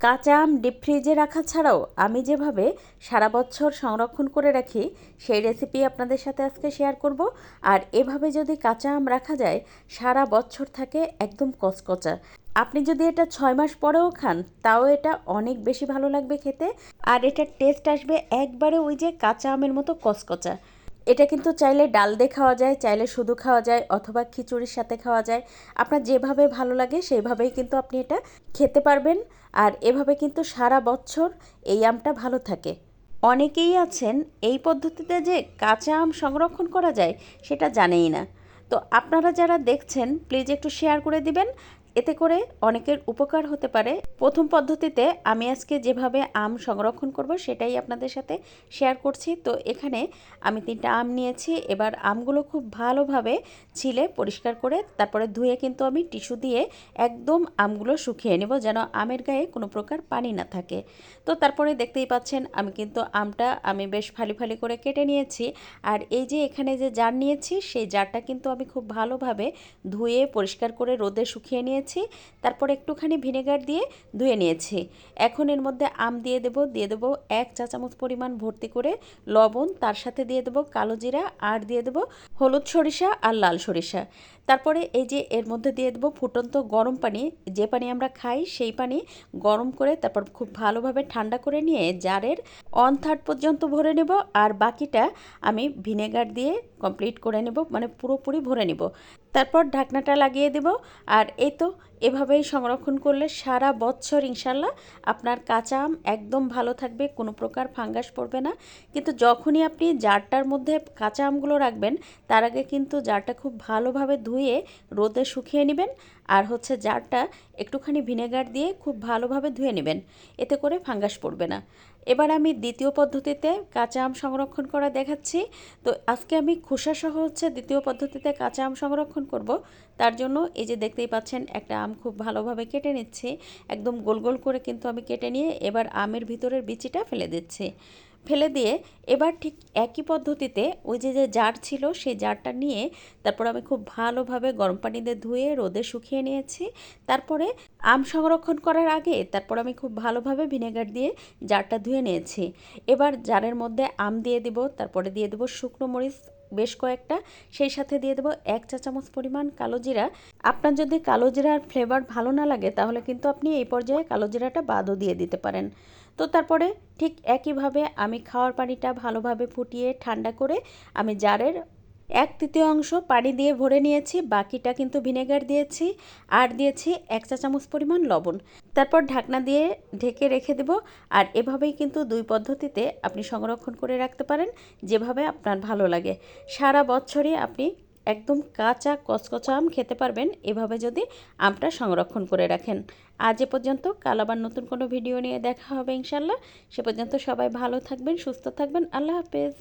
কাঁচা আম ডিপ ফ্রিজে রাখা ছাড়াও আমি যেভাবে সারা বছর সংরক্ষণ করে রাখি, সেই রেসিপি আপনাদের সাথে আজকে শেয়ার করব। আর এভাবে যদি কাঁচা আম রাখা যায়, সারা বছর থাকে একদম কচকচা। আপনি যদি এটা ছয় মাস পরেও খান, তাও এটা অনেক বেশি ভালো লাগবে খেতে। আর এটার টেস্ট আসবে একবারে ওই যে কাঁচা আমের মতো কচকচা। এটা কিন্তু চাইলে ডাল দিয়ে খাওয়া যায়, চাইলে শুধু খাওয়া যায় অথবা খিচুড়ির সাথে খাওয়া যায়। আপনার যেভাবে ভালো লাগে সেইভাবেই কিন্তু আপনি এটা খেতে পারবেন। আর এভাবে কিন্তু সারা বছর এই আমটা ভালো থাকে। অনেকেই আছেন এই পদ্ধতিতে যে কাঁচা আম সংরক্ষণ করা যায় সেটা জানেই না। তো আপনারা যারা দেখছেন প্লিজ একটু শেয়ার করে দিবেন। এতে করে অনেকের উপকার হতে পারে। প্রথম পদ্ধতিতে আমি আজকে যেভাবে আম সংরক্ষণ করব সেটাই আপনাদের সাথে শেয়ার করছি। তো এখানে আমি তিনটা আম নিয়েছি। এবার আমগুলো খুব ভালোভাবে ছিলে পরিষ্কার করে তারপরে ধুয়ে কিন্তু আমি টিস্যু দিয়ে একদম আমগুলো শুকিয়ে নেব যেন আমের গায়ে কোনো প্রকার পানি না থাকে। তো তারপরে দেখতেই পাচ্ছেন আমি কিন্তু আমটা আমি বেশ ফালি ফালি করে কেটে নিয়েছি। আর এই যে এখানে যে জার নিয়েছি সেই জারটা কিন্তু আমি খুব ভালোভাবে ধুয়ে পরিষ্কার করে রোদে শুকিয়ে নিয়ে নিয়েছি, তারপর একটুখানি ভিনেগার দিয়ে ধুয়ে নিয়েছি। এখন এর মধ্যে আম দিয়ে দেব, দিয়ে দেবো এক চা চামচ পরিমাণ ভর্তি করে লবণ, তার সাথে দিয়ে দেবো কালো জিরা, আর দিয়ে দেবো হলুদ সরিষা আর লাল সরিষা। তারপরে এই যে এর মধ্যে দিয়ে দেবো ফুটন্ত গরম পানি, যে পানি আমরা খাই সেই পানি গরম করে তারপর খুব ভালোভাবে ঠান্ডা করে নিয়ে জারের অন থার্ড পর্যন্ত ভরে নেব, আর বাকিটা আমি ভিনেগার দিয়ে কমপ্লিট করে নেব মানে পুরোপুরি ভরে নেব। তারপর ঢাকনাটা লাগিয়ে দেব আর এই তো এভাবেই সংরক্ষণ করলে সারা বছর ইনশাল্লাহ আপনার কাঁচা আম একদম ভালো থাকবে, কোনো প্রকার ফাঙ্গাস পড়বে না। কিন্তু যখনই আপনি জারটার মধ্যে কাঁচা আমগুলো রাখবেন, তার আগে কিন্তু জারটা খুব ভালোভাবে ধুয়ে রোদে শুকিয়ে নেবেন আর হচ্ছে জারটা একটুখানি ভিনেগার দিয়ে খুব ভালোভাবে ধুয়ে নেবেন, এতে করে ফাঙ্গাস পড়বে না। এবার আমি দ্বিতীয় পদ্ধতিতে কাঁচা আম সংরক্ষণ করা দেখাচ্ছি। তো আজকে আমি খোসাসহ হচ্ছে দ্বিতীয় পদ্ধতিতে কাঁচা আম সংরক্ষণ করব। তার জন্য এই যে দেখতেই পাচ্ছেন একটা আম খুব ভালোভাবে কেটে নিচ্ছে। একদম গোল গোল করে কিন্তু আমি কেটে নিয়ে এবার আমের ভিতরের বিচিটা ফেলে দিচ্ছি। ফেলে দিয়ে এবার ঠিক একই পদ্ধতিতে ওই যে যে জার ছিল সেই জারটা নিয়ে তারপর আমি খুব ভালোভাবে গরম পানিতে ধুয়ে রোদে শুকিয়ে নিয়েছি। তারপরে আম সংরক্ষণ করার আগে তারপর আমি খুব ভালোভাবে ভিনেগার দিয়ে জারটা ধুয়ে নিয়েছি। এবার জারের মধ্যে আম দিয়ে দিব, তারপরে দিয়ে দেবো শুকনো মরিচ বেশ কয়েকটা। সেই সাথে দিয়ে দেবো এক চা চামচ পরিমাণ কালো জিরা। আপনার যদি কালো জিরার ফ্লেভার ভালো না লাগে, তাহলে কিন্তু আপনি এই পর্যায়ে কালো জিরাটা বাদও দিয়ে দিতে পারেন। তো তারপরে ঠিক একইভাবে আমি খাওয়ার পানিটা ভালোভাবে ফুটিয়ে ঠান্ডা করে আমি জারের এক তৃতীয় অংশ পানি দিয়ে ভরে নিয়েছি, বাকিটা কিন্তু ভিনেগার দিয়েছি। আর দিয়েছি এক চা চামচ পরিমাণ লবণ। তারপর ঢাকনা দিয়ে ঢেকে রেখে দেব। আর এভাবেই কিন্তু দুই পদ্ধতিতে আপনি সংরক্ষণ করে রাখতে পারেন, যেভাবে আপনার ভালো লাগে। সারা বছরই আপনি একদম কাঁচা কচকচা আম খেতে পারবেন, এভাবে যদি আমটা সংরক্ষণ করে রাখেন। আজ এ পর্যন্ত, কাল আবার নতুন কোনো ভিডিও নিয়ে দেখা হবে ইনশাল্লাহ সে পর্যন্ত সবাই ভালো থাকবেন, সুস্থ থাকবেন। আল্লাহ হাফেজ।